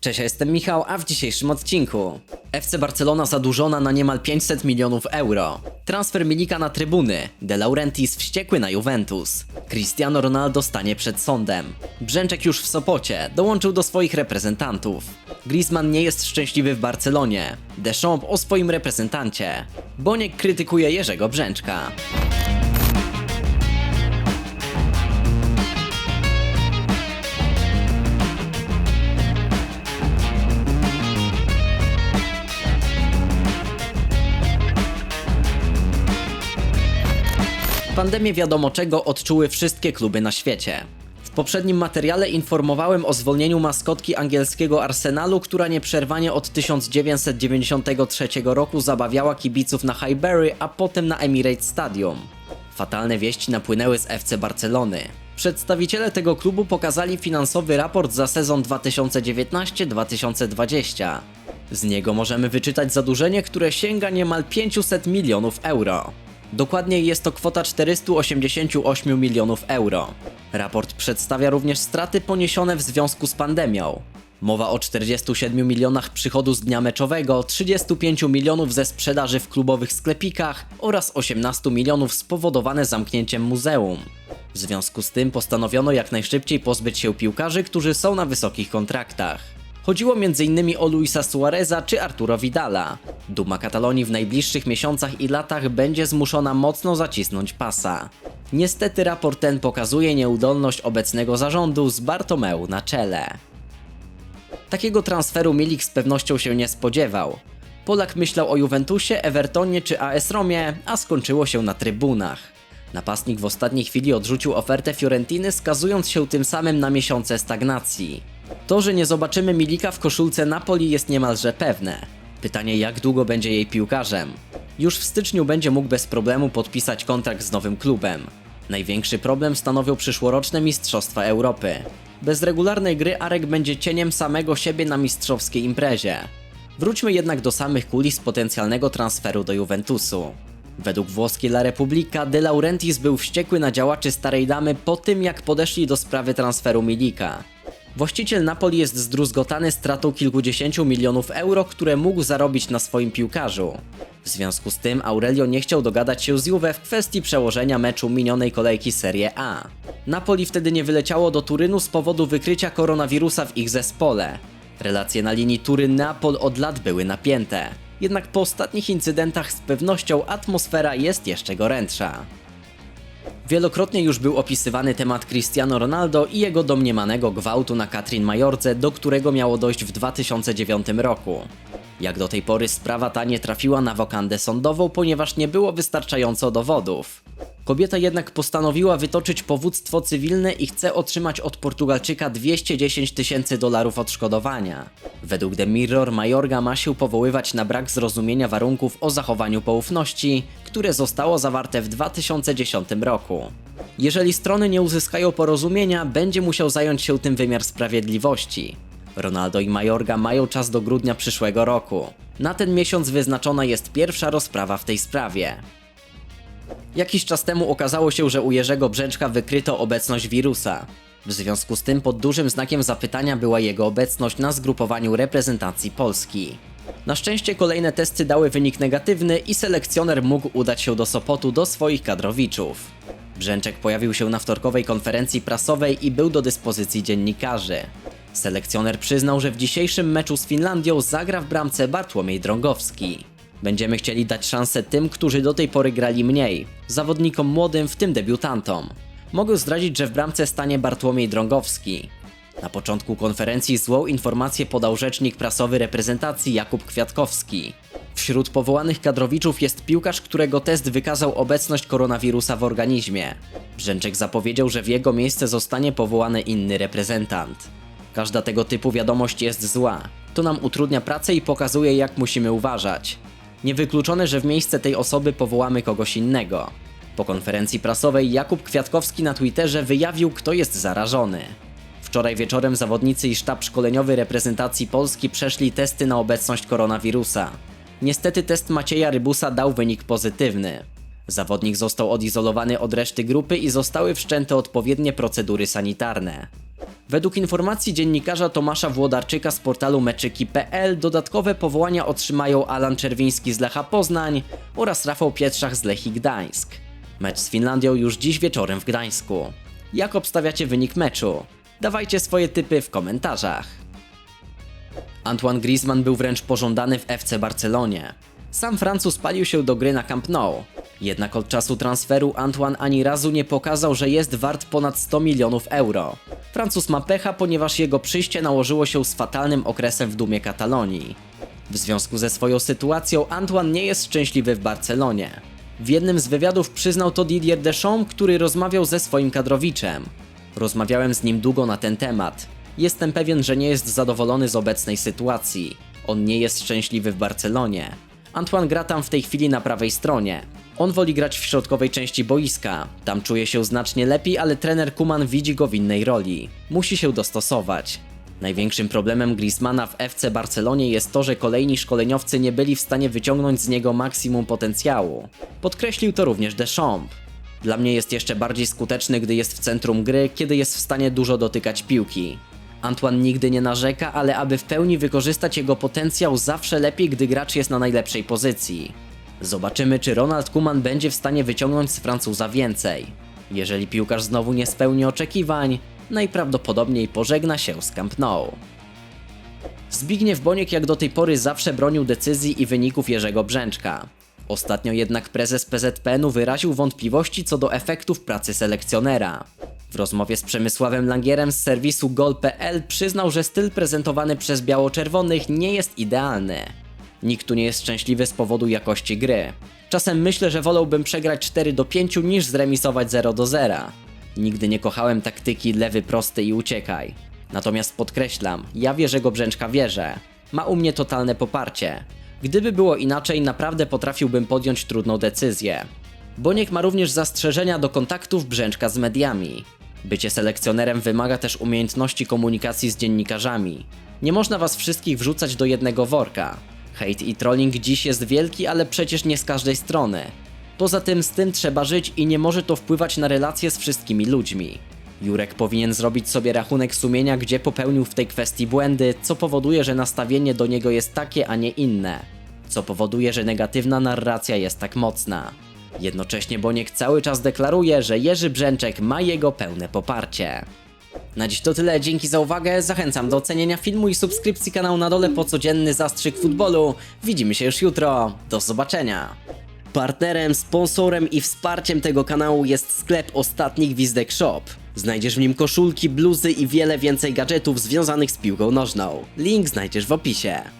Cześć, ja jestem Michał, a w dzisiejszym odcinku FC Barcelona zadłużona na niemal 500 milionów euro. Transfer Milika na trybuny. De Laurentiis wściekły na Juventus. Cristiano Ronaldo stanie przed sądem. Brzęczek już w Sopocie dołączył do swoich reprezentantów. Griezmann nie jest szczęśliwy w Barcelonie. Deschamps o swoim reprezentancie. Boniek krytykuje Jerzego Brzęczka. Pandemię wiadomo czego odczuły wszystkie kluby na świecie. W poprzednim materiale informowałem o zwolnieniu maskotki angielskiego Arsenalu, która nieprzerwanie od 1993 roku zabawiała kibiców na Highbury, a potem na Emirates Stadium. Fatalne wieści napłynęły z FC Barcelony. Przedstawiciele tego klubu pokazali finansowy raport za sezon 2019-2020. Z niego możemy wyczytać zadłużenie, które sięga niemal 500 milionów euro. Dokładniej jest to kwota 488 milionów euro. Raport przedstawia również straty poniesione w związku z pandemią. Mowa o 47 milionach przychodu z dnia meczowego, 35 milionów ze sprzedaży w klubowych sklepikach oraz 18 milionów spowodowane zamknięciem muzeum. W związku z tym postanowiono jak najszybciej pozbyć się piłkarzy, którzy są na wysokich kontraktach. Chodziło m.in. o Luisa Suareza czy Arturo Vidala. Duma Katalonii w najbliższych miesiącach i latach będzie zmuszona mocno zacisnąć pasa. Niestety raport ten pokazuje nieudolność obecnego zarządu z Bartomeu na czele. Takiego transferu Milik z pewnością się nie spodziewał. Polak myślał o Juventusie, Evertonie czy AS Romie, a skończyło się na trybunach. Napastnik w ostatniej chwili odrzucił ofertę Fiorentiny, skazując się tym samym na miesiące stagnacji. To, że nie zobaczymy Milika w koszulce Napoli jest niemalże pewne. Pytanie jak długo będzie jej piłkarzem. Już w styczniu będzie mógł bez problemu podpisać kontrakt z nowym klubem. Największy problem stanowią przyszłoroczne Mistrzostwa Europy. Bez regularnej gry Arek będzie cieniem samego siebie na mistrzowskiej imprezie. Wróćmy jednak do samych kulis potencjalnego transferu do Juventusu. Według włoskiej La Repubblica De Laurentiis był wściekły na działaczy Starej Damy po tym jak podeszli do sprawy transferu Milika. Właściciel Napoli jest zdruzgotany stratą kilkudziesięciu milionów euro, które mógł zarobić na swoim piłkarzu. W związku z tym Aurelio nie chciał dogadać się z Juve w kwestii przełożenia meczu minionej kolejki Serie A. Napoli wtedy nie wyleciało do Turynu z powodu wykrycia koronawirusa w ich zespole. Relacje na linii Turyn-Neapol od lat były napięte. Jednak po ostatnich incydentach z pewnością atmosfera jest jeszcze gorętsza. Wielokrotnie już był opisywany temat Cristiano Ronaldo i jego domniemanego gwałtu na Katrin Majorce, do którego miało dojść w 2009 roku. Jak do tej pory sprawa ta nie trafiła na wokandę sądową, ponieważ nie było wystarczająco dowodów. Kobieta jednak postanowiła wytoczyć powództwo cywilne i chce otrzymać od Portugalczyka 210 tysięcy dolarów odszkodowania. Według The Mirror Majorga ma się powoływać na brak zrozumienia warunków o zachowaniu poufności, które zostało zawarte w 2010 roku. Jeżeli strony nie uzyskają porozumienia, będzie musiał zająć się tym wymiar sprawiedliwości. Ronaldo i Majorga mają czas do grudnia przyszłego roku. Na ten miesiąc wyznaczona jest pierwsza rozprawa w tej sprawie. Jakiś czas temu okazało się, że u Jerzego Brzęczka wykryto obecność wirusa. W związku z tym pod dużym znakiem zapytania była jego obecność na zgrupowaniu reprezentacji Polski. Na szczęście kolejne testy dały wynik negatywny i selekcjoner mógł udać się do Sopotu do swoich kadrowiczów. Brzęczek pojawił się na wtorkowej konferencji prasowej i był do dyspozycji dziennikarzy. Selekcjoner przyznał, że w dzisiejszym meczu z Finlandią zagra w bramce Bartłomiej Drągowski. Będziemy chcieli dać szansę tym, którzy do tej pory grali mniej, zawodnikom młodym, w tym debiutantom. Mogę zdradzić, że w bramce stanie Bartłomiej Drągowski. Na początku konferencji złą informację podał rzecznik prasowy reprezentacji Jakub Kwiatkowski. Wśród powołanych kadrowiczów jest piłkarz, którego test wykazał obecność koronawirusa w organizmie. Brzęczek zapowiedział, że w jego miejsce zostanie powołany inny reprezentant. Każda tego typu wiadomość jest zła. To nam utrudnia pracę i pokazuje, jak musimy uważać. Niewykluczone, że w miejsce tej osoby powołamy kogoś innego. Po konferencji prasowej Jakub Kwiatkowski na Twitterze wyjawił, kto jest zarażony. Wczoraj wieczorem zawodnicy i sztab szkoleniowy reprezentacji Polski przeszli testy na obecność koronawirusa. Niestety test Macieja Rybusa dał wynik pozytywny. Zawodnik został odizolowany od reszty grupy i zostały wszczęte odpowiednie procedury sanitarne. Według informacji dziennikarza Tomasza Włodarczyka z portalu meczyki.pl dodatkowe powołania otrzymają Alan Czerwiński z Lecha Poznań oraz Rafał Pietrzak z Lechii Gdańsk. Mecz z Finlandią już dziś wieczorem w Gdańsku. Jak obstawiacie wynik meczu? Dawajcie swoje typy w komentarzach. Antoine Griezmann był wręcz pożądany w FC Barcelonie. Sam Francuz palił się do gry na Camp Nou. Jednak od czasu transferu Antoine ani razu nie pokazał, że jest wart ponad 100 milionów euro. Francuz ma pecha, ponieważ jego przyjście nałożyło się z fatalnym okresem w dumie Katalonii. W związku ze swoją sytuacją Antoine nie jest szczęśliwy w Barcelonie. W jednym z wywiadów przyznał to Didier Deschamps, który rozmawiał ze swoim kadrowiczem. Rozmawiałem z nim długo na ten temat. Jestem pewien, że nie jest zadowolony z obecnej sytuacji. On nie jest szczęśliwy w Barcelonie. Antoine gra tam w tej chwili na prawej stronie. On woli grać w środkowej części boiska. Tam czuje się znacznie lepiej, ale trener Kuman widzi go w innej roli. Musi się dostosować. Największym problemem Griezmana w FC Barcelonie jest to, że kolejni szkoleniowcy nie byli w stanie wyciągnąć z niego maksimum potencjału. Podkreślił to również Deschamps. Dla mnie jest jeszcze bardziej skuteczny, gdy jest w centrum gry, kiedy jest w stanie dużo dotykać piłki. Antoine nigdy nie narzeka, ale aby w pełni wykorzystać jego potencjał, zawsze lepiej, gdy gracz jest na najlepszej pozycji. Zobaczymy, czy Ronald Koeman będzie w stanie wyciągnąć z Francuza więcej. Jeżeli piłkarz znowu nie spełni oczekiwań, najprawdopodobniej pożegna się z Camp Nou. Zbigniew Boniek jak do tej pory zawsze bronił decyzji i wyników Jerzego Brzęczka. Ostatnio jednak prezes PZPN-u wyraził wątpliwości co do efektów pracy selekcjonera. W rozmowie z Przemysławem Langierem z serwisu gol.pl przyznał, że styl prezentowany przez biało-czerwonych nie jest idealny. Nikt tu nie jest szczęśliwy z powodu jakości gry. Czasem myślę, że wolałbym przegrać 4 do 5 niż zremisować 0 do 0. Nigdy nie kochałem taktyki lewy prosty i uciekaj. Natomiast podkreślam, ja wierzę go Brzęczka wierzę. Ma u mnie totalne poparcie. Gdyby było inaczej, naprawdę potrafiłbym podjąć trudną decyzję. Boniek ma również zastrzeżenia do kontaktów Brzęczka z mediami. Bycie selekcjonerem wymaga też umiejętności komunikacji z dziennikarzami. Nie można was wszystkich wrzucać do jednego worka. Hejt i trolling dziś jest wielki, ale przecież nie z każdej strony. Poza tym z tym trzeba żyć i nie może to wpływać na relacje z wszystkimi ludźmi. Jurek powinien zrobić sobie rachunek sumienia, gdzie popełnił w tej kwestii błędy, co powoduje, że nastawienie do niego jest takie, a nie inne. Co powoduje, że negatywna narracja jest tak mocna. Jednocześnie Boniek cały czas deklaruje, że Jerzy Brzęczek ma jego pełne poparcie. Na dziś to tyle, dzięki za uwagę, zachęcam do ocenienia filmu i subskrypcji kanału na dole po codzienny zastrzyk futbolu. Widzimy się już jutro, do zobaczenia. Partnerem, sponsorem i wsparciem tego kanału jest sklep Ostatni Gwizdek Shop. Znajdziesz w nim koszulki, bluzy i wiele więcej gadżetów związanych z piłką nożną. Link znajdziesz w opisie.